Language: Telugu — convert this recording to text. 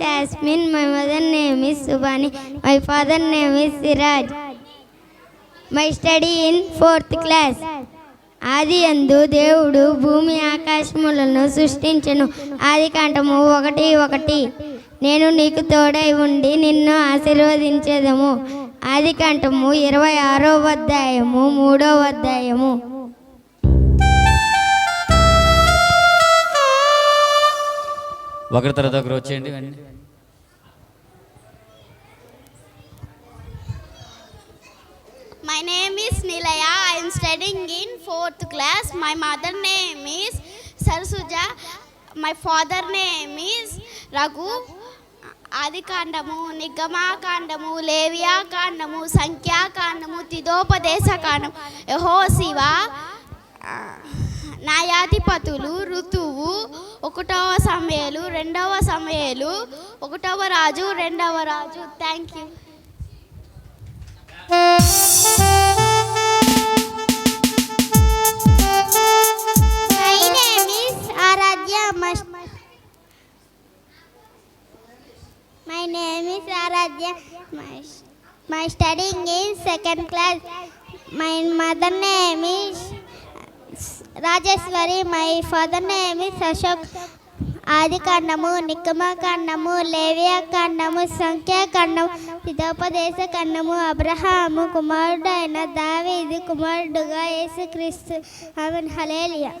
Asmin. My mother name is Subhani. My father name is Siraj. My study in fourth class. ఆది అందు దేవుడు భూమి ఆకాశములను సృష్టించెను ఆది కాండము ఒకటి ఒకటి నేను నీకు తోడై ఉండి నిన్ను ఆశీర్వదించేదము ఆది కాండము ఇరవై ఆరో అధ్యాయము మూడో అధ్యాయము ఒకరి తర్వాత ఒకరు వచ్చేయండి. My name is Nilaya I'm studying in fourth class my mother name is Sarasuja my father name is Raghu కాండము నిగమాకాండము లేవియాకాండము సంఖ్యాకాండము తిదోపదేశకాండము యహో శివ న్యాయాధిపతులు ఋతువు ఒకటవ సమయలు రెండవ సమయలు ఒకటవ రాజు రెండవ రాజు thank you My name is Aradhya Mas- My name is Aradhya. My, my studying in second class. My mother name is Rajeshwari. My father name is Ashok. ఆదికాండము నిక్కమకాండము లేవియాకాండము సంఖ్యాకాండము హితోపదేశ కాండము అబ్రహాము కుమారుడు అయిన కుమారుడుగా యేసుక్రీస్తు ఆమె హలేలియా